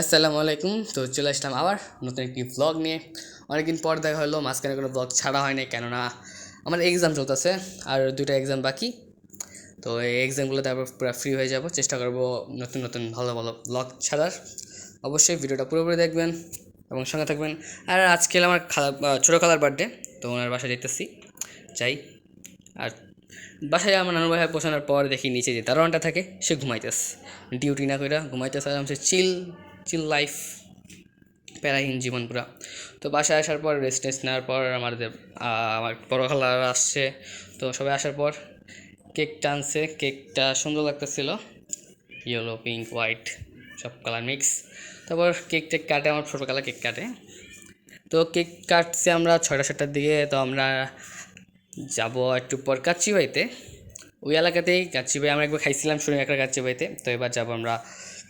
আসসালামু আলাইকুম। তো চলে আসলাম আবার নতুন একটি ব্লগ নিয়ে। অনেকদিন পর দেখা হলো, মাঝখানে কোনো ব্লগ ছাড়া হয় নাই কেননা আমার এক্সাম চলতেছে আর দুটো এক্সাম বাকি। তো এই এক্সামগুলো তারপর পুরো ফ্রি হয়ে যাব। চেষ্টা করব নতুন নতুন ভালো ভালো ব্লগ ছাড়ার। অবশ্যই ভিডিওটা পুরোপুরি দেখবেন এবং সঙ্গে থাকবেন। আর আজকে আমার খালা ছোটো খালার বার্থডে তো ওনার বাসায় যেতেছি। যাই। আর বাসায় আমার নানু বাসায় পৌঁছানোর পর দেখি নিচে যে দারোয়ানটা থাকে, সে ঘুমাইতেছে। ডিউটি না করে ঘুমাইতেছে, আরামসে চিল চিল লাইফ প্যারাহীন জীবন পুরা। তো বাসায় আসার পর রেস্ট টেস্ট নেওয়ার পর আমাদের আমার বড় খালারা আসছে। তো সবাই আসার পর কেক টানছে কেকটা সুন্দর লাগতেছিল। ইয়েলো পিঙ্ক হোয়াইট সব কালার মিক্স তারপর কেক টেক কাটে, আমার ছোটো কালার কেক কাটে। তো কেক কাটছে আমরা ছয়টা, সাতটার দিকে। তো আমরা যাব একটু পর কাচ্চিবাইতে ওই এলাকাতেই কাচ্চিবাই আমরা একবার খাইছিলাম শুনে একটা কাচ্চিবাইতে তো এবার যাব আমরা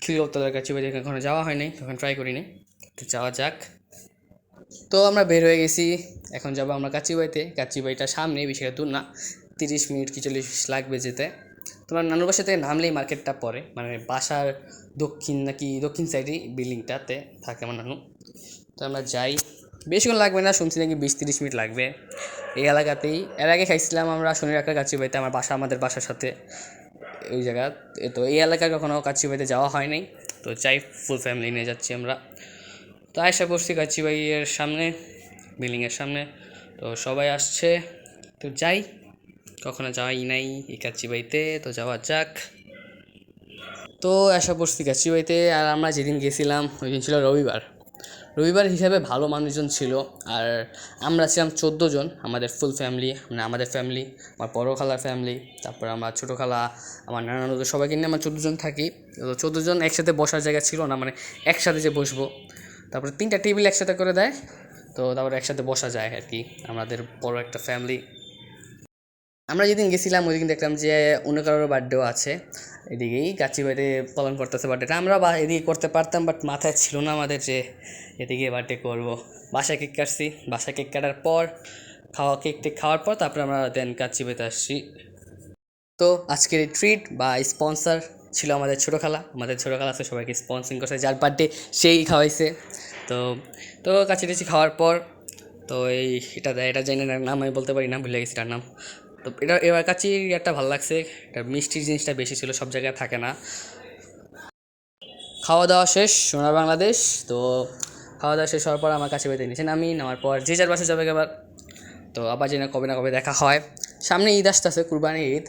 খিলগপ্তলার কাচ্চিবাইতে এখনও যাওয়া হয়নি তখন ট্রাই করিনি। তো যাওয়া যাক। তো আমরা বের হয়ে গেছি। এখন যাব আমরা কাচ্চিবাইতে কাচ্চিবাইটা সামনে বেশি দূর না। তিরিশ মিনিট কি চল্লিশ লাগবে যেতে। তোমার নানুর বাসা থেকে নামলেই মার্কেটটা পড়ে। মানে বাসার দক্ষিণ নাকি দক্ষিণ সাইডেই বিল্ডিংটাতে থাকে আমার নানু। তো আমরা যাই। বেশিক্ষণ লাগবে না, শুনছি নাকি বিশ তিরিশ মিনিট লাগবে। এই এলাকাতেই, এর আগে খাইছিলাম আমরা শনির একটা কাচ্চি বাড়িতে, আমার বাসা, আমাদের বাসার সাথে ওই জায়গা। তো এই এলাকায় কখনো কাচ্চি বাড়িতে যাওয়া হয় নাই, তো যাই ফুল ফ্যামিলি নিয়ে যাচ্ছি আমরা। তো আয়সা পড়ছি কাচ্চি বাড়ির সামনে বিল্ডিংয়ের সামনে, তো সবাই আসছে। তো যাই, কখনো যাওয়াই নাই এই কাচ্চি বাড়িতে, তো যাওয়া যাক। তো আশা পড়ছি কাচ্চি বাড়িতে, আর আমরা যেদিন গেছিলাম, ওই দিন ছিল রবিবার। রবিবার হিসাবে ভালো মানুষজন ছিল আর আমরা ছিলাম চোদ্দ জন, আমাদের ফুল ফ্যামিলি মানে আমাদের ফ্যামিলি আমার বড়ো খালার ফ্যামিলি তারপর আমার ছোটো খালা, আমার নানান সবাইকে নিয়ে আমরা চোদ্দ জন থাকি। তো চোদ্দ জন একসাথে বসার জায়গা ছিল না মানে একসাথে যে বসবো। তারপরে তিনটা টেবিল একসাথে করে দেয়, তো তারপরে একসাথে বসা যায় আর কি, আমাদের বড়ো একটা ফ্যামিলি আমরা যেদিন গেছিলাম, ওই দিন দেখলাম যে অন্য কারোর বার্থডেও আছে। এদিকেই গাছি বাড়িতে পালন করতেছে বার্থডেটা আমরা বা এদিকে করতে পারতাম বাট মাথায় ছিল না আমাদের যে এদিকে বার্থডে করব। বাসায় কেক কাটছি। বাসায় কেক কাটার পর, খাওয়া কেক টেক খাওয়ার পর, তারপরে আমরা দেন কাচ্চি বেতে আসছি। তো আজকের এই ট্রিট বা স্পন্সর ছিল আমাদের ছোটো খালা। আমাদের ছোটো খেলা আছে, সবাইকে স্পন্সিং করছে, যার বার্থডে সেই খাওয়াইছে। তো তো কাছি খাওয়ার পর, তো এই এটা এটা জানি না, নাম আমি বলতে পারি না, ভুলে গেছি তার নাম। তো এটা এবার কাছি একটা ভালো লাগছে। এটা মিষ্টির জিনিসটা বেশি ছিল, সব জায়গায় থাকে না। খাওয়া দাওয়া শেষ, সোনার বাংলাদেশ। তো খাওয়া দাওয়া শেষ হওয়ার পর আমার কাছে বেঁধে নিয়েছেন আমি নামার পর যে যার বাসে যাবে আবার তো আবার যেন কবে না কবে দেখা হয়। সামনে ঈদ আসতেছে, কুরবানি ঈদ।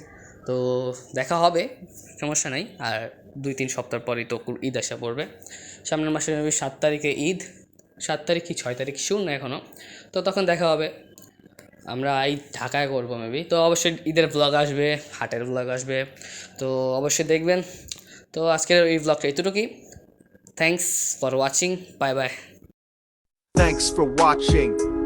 তো দেখা হবে, সমস্যা নাই। আর দুই তিন সপ্তাহ পরেই তো ঈদ আসা পড়বে। সামনের মাসে সাত তারিখে ঈদ। সাত তারিখ কি, ছয় তারিখ? শুন না এখনও তো তখন দেখা হবে। আমরা এই ঢাকায় করব মেবি তো অবশ্যই ঈদের ব্লগ আসবে, হাটের ব্লগ আসবে। তো অবশ্যই দেখবেন। তো আজকের এই ব্লগটা এতটুকুই। Thanks for watching bye bye Thanks for watching.